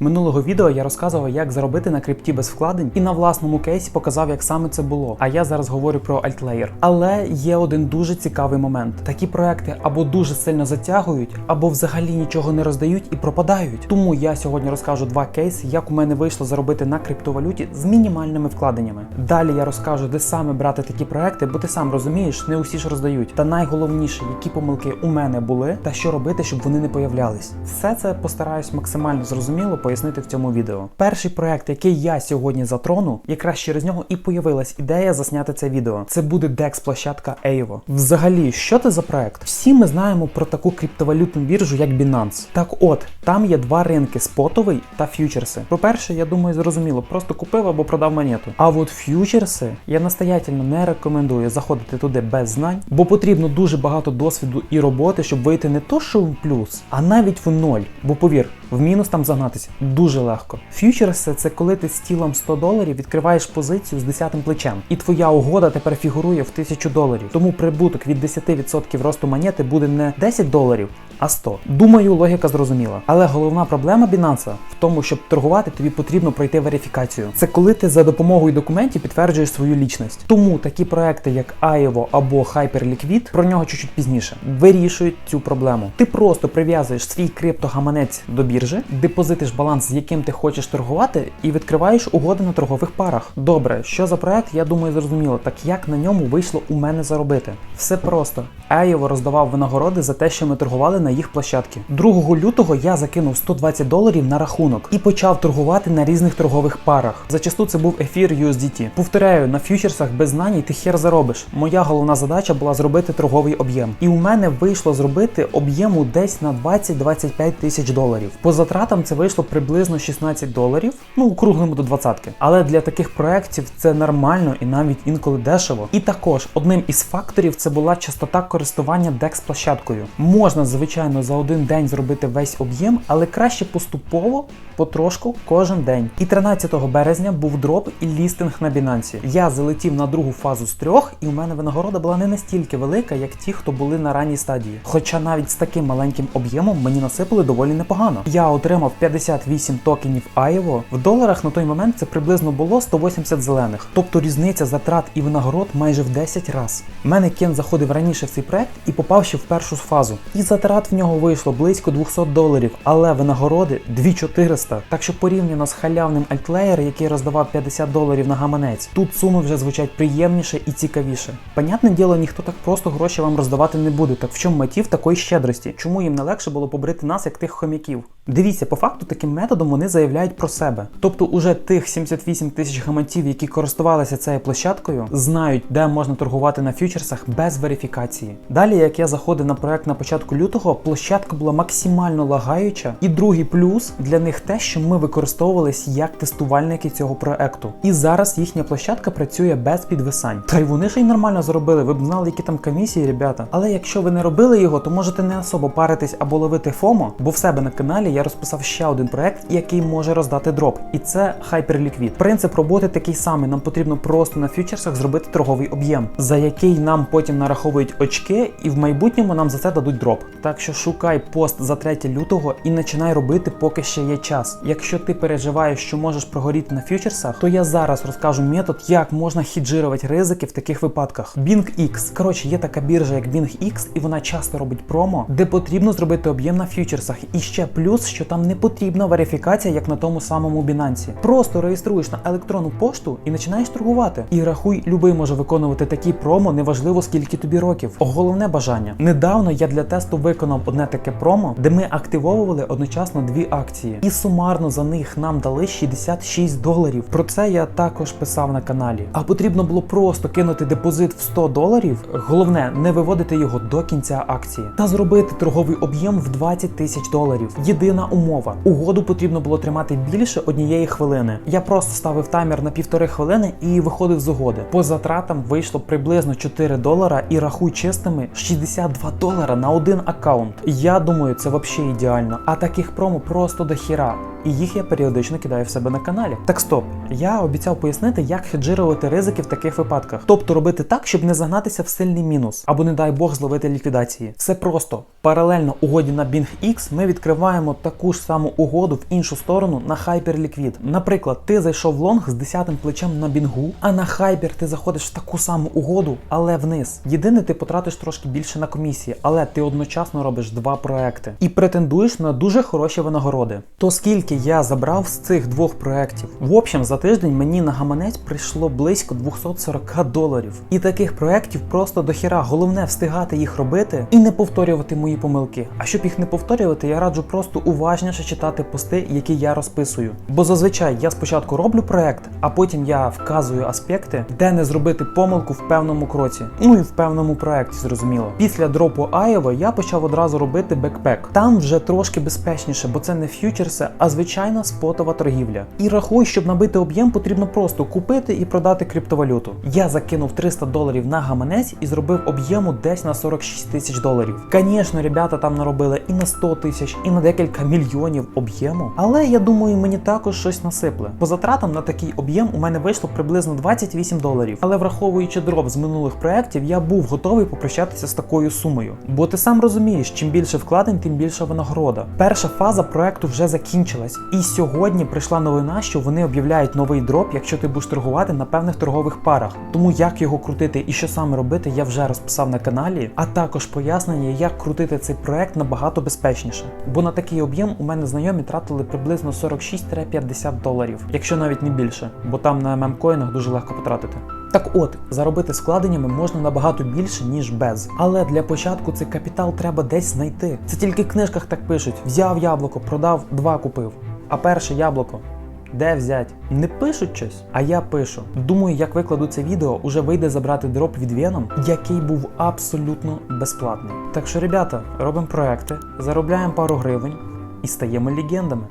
Минулого відео я розказував, як заробити на крипті без вкладень, і на власному кейсі показав, як саме це було. А я зараз говорю про Altlayer. Але є один дуже цікавий момент: такі проекти або дуже сильно затягують, або взагалі нічого не роздають і пропадають. Тому я сьогодні розкажу два кейси, як у мене вийшло заробити на криптовалюті з мінімальними вкладеннями. Далі я розкажу, де саме брати такі проекти, бо ти сам розумієш, не усі ж роздають. Та найголовніше, які помилки у мене були, та що робити, щоб вони не появлялись. Все це постараюсь максимально зрозуміло пояснити в цьому відео. Перший проект, який я сьогодні затрону, якраз через нього і появилась ідея засняти це відео. Це буде dex площадка Evo. Взагалі, що це за проект? Всі ми знаємо про таку криптовалютну біржу, як Binance. Так от, там є два ринки: спотовий та ф'ючерси. По-перше, я думаю, зрозуміло, просто купив або продав монету. А от ф'ючерси я настоятельно не рекомендую заходити туди без знань, бо потрібно дуже багато досвіду і роботи, щоб вийти не то, що в плюс, а навіть в ноль. Бо повір, в мінус там загнатися дуже легко. Ф'ючерси це коли ти з тілом 100 доларів відкриваєш позицію з 10 плечем, і твоя угода тепер фігурує в 1000 доларів. Тому прибуток від 10% росту монети буде не 10 доларів, а 100. Думаю, логіка зрозуміла. Але головна проблема Binance в тому, щоб торгувати, тобі потрібно пройти верифікацію. Це коли ти за допомогою документів підтверджуєш свою лічність. Тому такі проекти, як Aevo або Hyperliquid, про нього чуть-чуть пізніше, вирішують цю проблему. Ти просто прив'язуєш свій криптогаманець до біржі, депозитиш баланс, з яким ти хочеш торгувати, і відкриваєш угоди на торгових парах. Добре, що за проект, я думаю, зрозуміло. Так як на ньому вийшло у мене заробити? Все просто. Aevo роздавав винагороди за те, що ми торгували на їх площадки. 2 лютого я закинув 120 доларів на рахунок і почав торгувати на різних торгових парах. Зачасту це був ефір USDT. Повторяю, на фьючерсах без знань ти хер заробиш. Моя головна задача була зробити торговий об'єм. І у мене вийшло зробити об'єму десь на 20-25 тисяч доларів. По затратам це вийшло приблизно 16 доларів, ну округлимо до 20. Але для таких проєктів це нормально і навіть інколи дешево. І також одним із факторів це була частота користування DEX площадкою. Можна, звичайно, за один день зробити весь об'єм, але краще поступово, потрошку, кожен день. І 13 березня був дроп і лістинг на Binance. Я залетів на другу фазу з трьох, і у мене винагорода була не настільки велика, як ті, хто були на ранній стадії. Хоча навіть з таким маленьким об'ємом мені насипали доволі непогано. Я отримав 58 токенів Aevo. В доларах на той момент це приблизно було 180 зелених. Тобто різниця затрат і винагород майже в 10 раз. Мене Кен заходив раніше в цей проект і попав ще в першу фазу. І затрат в нього вийшло близько 200 доларів, але винагороди 2400. Так що порівняно з халявним альтлеєр, який роздавав 50 доларів на гаманець, тут суми вже звучать приємніше і цікавіше. Понятне діло, ніхто так просто гроші вам роздавати не буде. Так в чому мотив такої щедрості? Чому їм не легше було побрити нас, як тих хомяків? Дивіться, по факту таким методом вони заявляють про себе. Тобто, уже тих 78 тисяч гаманців, які користувалися цією площадкою, знають, де можна торгувати на фьючерсах без верифікації. Далі, як я заходив на проект на початку лютого, площадка була максимально лагаюча. І другий плюс для них те, що ми використовувались як тестувальники цього проекту. І зараз їхня площадка працює без підвисань. Та й вони ж й нормально зробили. Ви б знали, які там комісії, ребята. Але якщо ви не робили його, то можете не особо паритись або ловити ФОМО, бо в себе на каналі я розписав ще один проект, який може роздати дроп. І це Hyperliquid. Принцип роботи такий самий. Нам потрібно просто на фьючерсах зробити торговий об'єм, за який нам потім нараховують очки, і в майбутньому нам за це дадуть дроп. Так що шукай пост за 3 лютого і починай робити, поки ще є час. Якщо ти переживаєш, що можеш прогоріти на фьючерсах, то я зараз розкажу метод, як можна хіджирувати ризики в таких випадках. BingX. Коротше, є така біржа, як BingX, і вона часто робить промо, де потрібно зробити об'єм на фьючерсах. І ще плюс, що там не потрібна верифікація, як на тому самому Binance. Просто реєструєш на електронну пошту і починаєш торгувати. І рахуй, любий може виконувати такі промо, неважливо скільки тобі років. Головне бажання. Недавно я для тесту виконав одне таке промо, де ми активовували одночасно дві акції, і сумарно за них нам дали 66 доларів. Про це я також писав на каналі. А потрібно було просто кинути депозит в 100 доларів. Головне, не виводити його до кінця акції та зробити торговий об'єм в 20 тисяч доларів. Єдина умова: угоду потрібно було тримати більше однієї хвилини. Я просто ставив таймер на півтори хвилини і виходив з угоди. По затратам вийшло приблизно 4 долара і рахуй чистими 62 долара на один аккаунт. Я думаю, це взагалі ідеально. А таких промо просто до хіра. І їх я періодично кидаю в себе на каналі. Так стоп, я обіцяв пояснити, як хеджирувати ризики в таких випадках. Тобто робити так, щоб не загнатися в сильний мінус, або не дай Бог зловити ліквідації. Все просто паралельно угоді на BingX ми відкриваємо таку ж саму угоду в іншу сторону на Hyperliquid. Наприклад, ти зайшов в лонг з 10 плечем на бінгу, а на Hyper ти заходиш в таку саму угоду, але вниз. Єдине, ти потратиш трошки більше на комісії, але ти одночасно робиш два проекти і претендуєш на дуже хороші винагороди. То скільки я забрав з цих двох проєктів? В общем, за тиждень мені на гаманець прийшло близько 240 доларів. І таких проєктів просто до хіра. Головне встигати їх робити і не повторювати мої помилки. А щоб їх не повторювати, я раджу просто уважніше читати пости, які я розписую. Бо зазвичай я спочатку роблю проект, а потім я вказую аспекти, де не зробити помилку в певному кроці. Ну і в певному проекті, зрозуміло. Після дропу Айова я почав одразу робити бекпек. Там вже трошки безпечніше, бо це не ф'ючерси, а звичайна спотова торгівля. І рахуй, щоб набити об'єм, потрібно просто купити і продати криптовалюту. Я закинув 300 доларів на гаманець і зробив об'єму десь на 46 тисяч доларів. Звісно, ребята там наробили і на 100 тисяч, і на декілька мільйонів об'єму. Але я думаю, мені також щось насипле. По затратам на такий об'єм у мене вийшло приблизно 28 доларів. Але враховуючи дроп з минулих проєктів, я був готовий попрощатися з такою сумою. Бо ти сам розумієш, чим більше вкладень, тим більша винагорода. Перша фаза проекту вже закінчилась, і сьогодні прийшла новина, що вони об'являють новий дроп, якщо ти будеш торгувати на певних торгових парах. Тому як його крутити і що саме робити, я вже розписав на каналі, а також пояснення, як крутити цей проект набагато безпечніше. Бо на такий об'єм у мене знайомі тратили приблизно 46-50 доларів, якщо навіть не більше, бо там на мемкоїнах дуже легко потратити. Так от, заробити складеннями можна набагато більше, ніж без. Але для початку цей капітал треба десь знайти. Це тільки в книжках так пишуть: взяв яблуко, продав, два купив. А перше яблуко. Де взять? Не пишуть щось, а я пишу. Думаю, як викладу це відео, уже вийде забрати дроп від Venom, який був абсолютно безплатний. Так що, ребята, робимо проекти, заробляємо пару гривень і стаємо легендами.